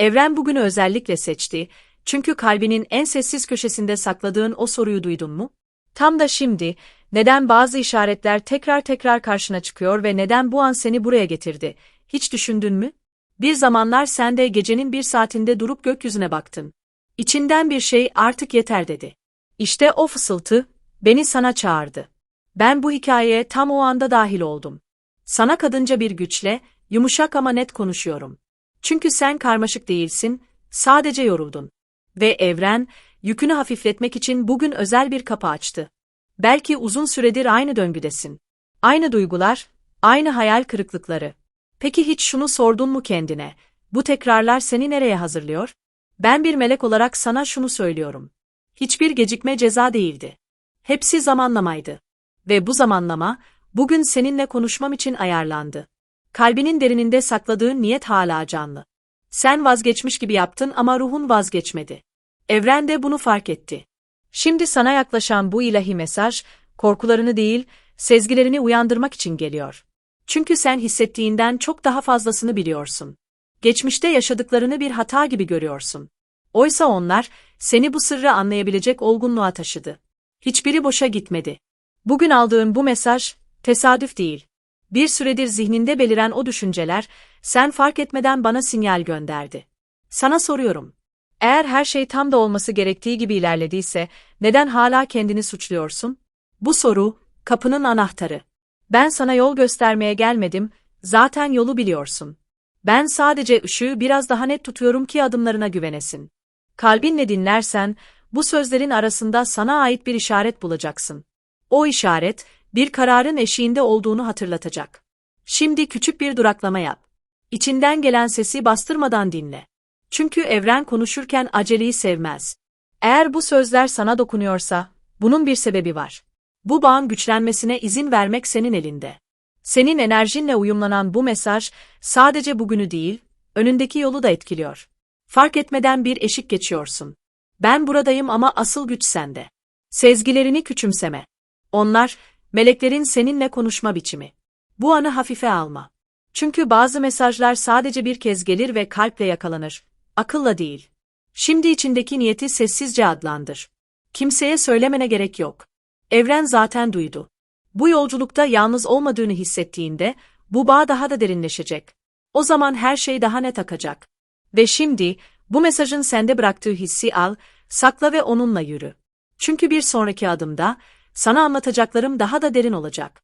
Evren bugünü özellikle seçti, çünkü kalbinin en sessiz köşesinde sakladığın o soruyu duydun mu? Tam da şimdi, neden bazı işaretler tekrar tekrar karşına çıkıyor ve neden bu an seni buraya getirdi? Hiç düşündün mü? Bir zamanlar sen de gecenin bir saatinde durup gökyüzüne baktın. İçinden bir şey artık yeter dedi. İşte o fısıltı, beni sana çağırdı. Ben bu hikayeye tam o anda dahil oldum. Sana kadınca bir güçle, yumuşak ama net konuşuyorum. Çünkü sen karmaşık değilsin, sadece yoruldun. Ve evren, yükünü hafifletmek için bugün özel bir kapı açtı. Belki uzun süredir aynı döngüdesin. Aynı duygular, aynı hayal kırıklıkları. Peki hiç şunu sordun mu kendine? Bu tekrarlar seni nereye hazırlıyor? Ben bir melek olarak sana şunu söylüyorum. Hiçbir gecikme ceza değildi. Hepsi zamanlamaydı. Ve bu zamanlama, bugün seninle konuşmam için ayarlandı. Kalbinin derininde sakladığın niyet hala canlı. Sen vazgeçmiş gibi yaptın ama ruhun vazgeçmedi. Evren de bunu fark etti. Şimdi sana yaklaşan bu ilahi mesaj, korkularını değil, sezgilerini uyandırmak için geliyor. Çünkü sen hissettiğinden çok daha fazlasını biliyorsun. Geçmişte yaşadıklarını bir hata gibi görüyorsun. Oysa onlar, seni bu sırrı anlayabilecek olgunluğa taşıdı. Hiçbiri boşa gitmedi. Bugün aldığın bu mesaj, tesadüf değil. Bir süredir zihninde beliren o düşünceler, sen fark etmeden bana sinyal gönderdi. Sana soruyorum. Eğer her şey tam da olması gerektiği gibi ilerlediyse, neden hala kendini suçluyorsun? Bu soru, kapının anahtarı. Ben sana yol göstermeye gelmedim, zaten yolu biliyorsun. Ben sadece ışığı biraz daha net tutuyorum ki adımlarına güvenesin. Kalbinle dinlersen, bu sözlerin arasında sana ait bir işaret bulacaksın. O işaret, bir kararın eşiğinde olduğunu hatırlatacak. Şimdi küçük bir duraklama yap. İçinden gelen sesi bastırmadan dinle. Çünkü evren konuşurken aceleyi sevmez. Eğer bu sözler sana dokunuyorsa, bunun bir sebebi var. Bu bağın güçlenmesine izin vermek senin elinde. Senin enerjinle uyumlanan bu mesaj, sadece bugünü değil, önündeki yolu da etkiliyor. Fark etmeden bir eşik geçiyorsun. Ben buradayım ama asıl güç sende. Sezgilerini küçümseme. Onlar, meleklerin seninle konuşma biçimi. Bu anı hafife alma. Çünkü bazı mesajlar sadece bir kez gelir ve kalple yakalanır. Akılla değil. Şimdi içindeki niyeti sessizce adlandır. Kimseye söylemene gerek yok. Evren zaten duydu. Bu yolculukta yalnız olmadığını hissettiğinde, bu bağ daha da derinleşecek. O zaman her şey daha net akacak. Ve şimdi, bu mesajın sende bıraktığı hissi al, sakla ve onunla yürü. Çünkü bir sonraki adımda, sana anlatacaklarım daha da derin olacak.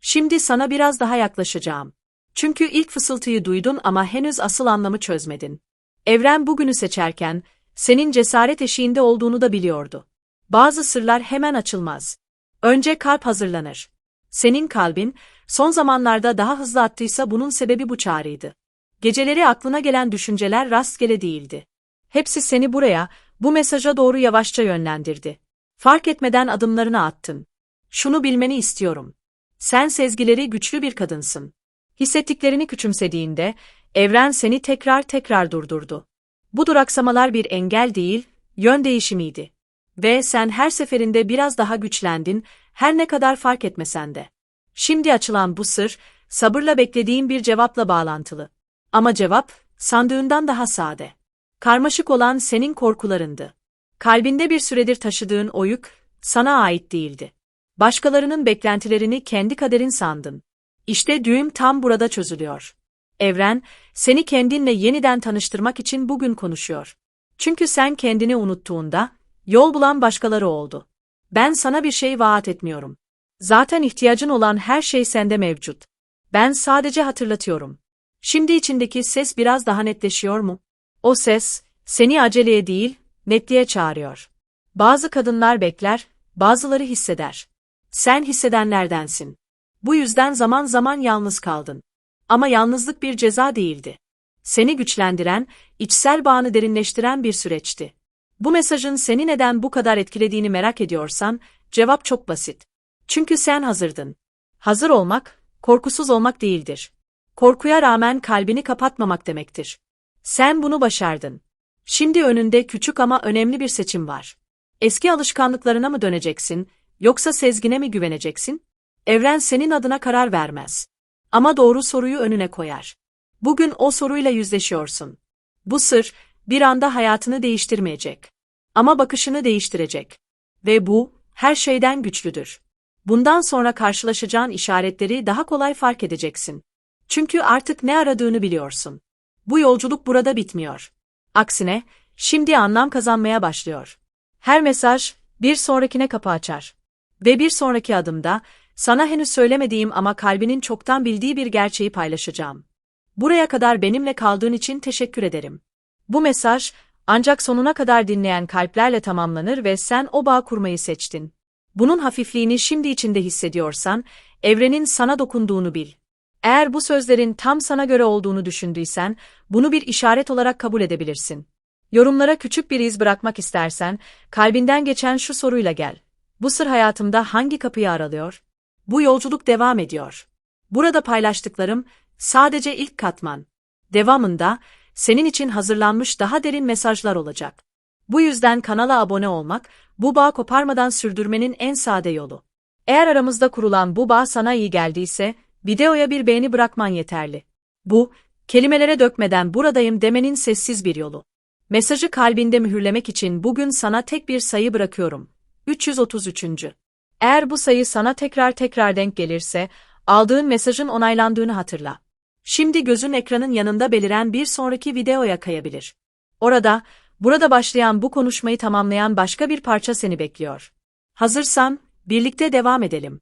Şimdi sana biraz daha yaklaşacağım. Çünkü ilk fısıltıyı duydun ama henüz asıl anlamı çözmedin. Evren bugünü seçerken, senin cesaret eşiğinde olduğunu da biliyordu. Bazı sırlar hemen açılmaz. Önce kalp hazırlanır. Senin kalbin, son zamanlarda daha hızlı attıysa bunun sebebi bu çağrıydı. Geceleri aklına gelen düşünceler rastgele değildi. Hepsi seni buraya, bu mesaja doğru yavaşça yönlendirdi. Fark etmeden adımlarını attın. Şunu bilmeni istiyorum. Sen sezgileri güçlü bir kadınsın. Hissettiklerini küçümsediğinde, evren seni tekrar tekrar durdurdu. Bu duraksamalar bir engel değil, yön değişimiydi. Ve sen her seferinde biraz daha güçlendin, her ne kadar fark etmesen de. Şimdi açılan bu sır, sabırla beklediğin bir cevapla bağlantılı. Ama cevap, sandığından daha sade. Karmaşık olan senin korkularındı. Kalbinde bir süredir taşıdığın o yük, sana ait değildi. Başkalarının beklentilerini kendi kaderin sandın. İşte düğüm tam burada çözülüyor. Evren, seni kendinle yeniden tanıştırmak için bugün konuşuyor. Çünkü sen kendini unuttuğunda, yol bulan başkaları oldu. Ben sana bir şey vaat etmiyorum. Zaten ihtiyacın olan her şey sende mevcut. Ben sadece hatırlatıyorum. Şimdi içindeki ses biraz daha netleşiyor mu? O ses, seni aceleye değil, netliğe çağırıyor. Bazı kadınlar bekler, bazıları hisseder. Sen hissedenlerdensin. Bu yüzden zaman zaman yalnız kaldın. Ama yalnızlık bir ceza değildi. Seni güçlendiren, içsel bağını derinleştiren bir süreçti. Bu mesajın seni neden bu kadar etkilediğini merak ediyorsan, cevap çok basit. Çünkü sen hazırdın. Hazır olmak, korkusuz olmak değildir. Korkuya rağmen kalbini kapatmamak demektir. Sen bunu başardın. Şimdi önünde küçük ama önemli bir seçim var. Eski alışkanlıklarına mı döneceksin, yoksa sezgine mi güveneceksin? Evren senin adına karar vermez. Ama doğru soruyu önüne koyar. Bugün o soruyla yüzleşiyorsun. Bu sır, bir anda hayatını değiştirmeyecek. Ama bakışını değiştirecek. Ve bu, her şeyden güçlüdür. Bundan sonra karşılaşacağın işaretleri daha kolay fark edeceksin. Çünkü artık ne aradığını biliyorsun. Bu yolculuk burada bitmiyor. Aksine, şimdi anlam kazanmaya başlıyor. Her mesaj, bir sonrakine kapı açar. Ve bir sonraki adımda, sana henüz söylemediğim ama kalbinin çoktan bildiği bir gerçeği paylaşacağım. Buraya kadar benimle kaldığın için teşekkür ederim. Bu mesaj, ancak sonuna kadar dinleyen kalplerle tamamlanır ve sen o bağ kurmayı seçtin. Bunun hafifliğini şimdi içinde hissediyorsan, evrenin sana dokunduğunu bil. Eğer bu sözlerin tam sana göre olduğunu düşündüysen, bunu bir işaret olarak kabul edebilirsin. Yorumlara küçük bir iz bırakmak istersen, kalbinden geçen şu soruyla gel. Bu sır hayatımda hangi kapıyı aralıyor? Bu yolculuk devam ediyor. Burada paylaştıklarım sadece ilk katman. Devamında senin için hazırlanmış daha derin mesajlar olacak. Bu yüzden kanala abone olmak, bu bağ koparmadan sürdürmenin en sade yolu. Eğer aramızda kurulan bu bağ sana iyi geldiyse, videoya bir beğeni bırakman yeterli. Bu, kelimelere dökmeden buradayım demenin sessiz bir yolu. Mesajı kalbinde mühürlemek için bugün sana tek bir sayı bırakıyorum. 333. Eğer bu sayı sana tekrar tekrar denk gelirse, aldığın mesajın onaylandığını hatırla. Şimdi gözün ekranın yanında beliren bir sonraki videoya kayabilir. Orada, burada başlayan bu konuşmayı tamamlayan başka bir parça seni bekliyor. Hazırsan, birlikte devam edelim.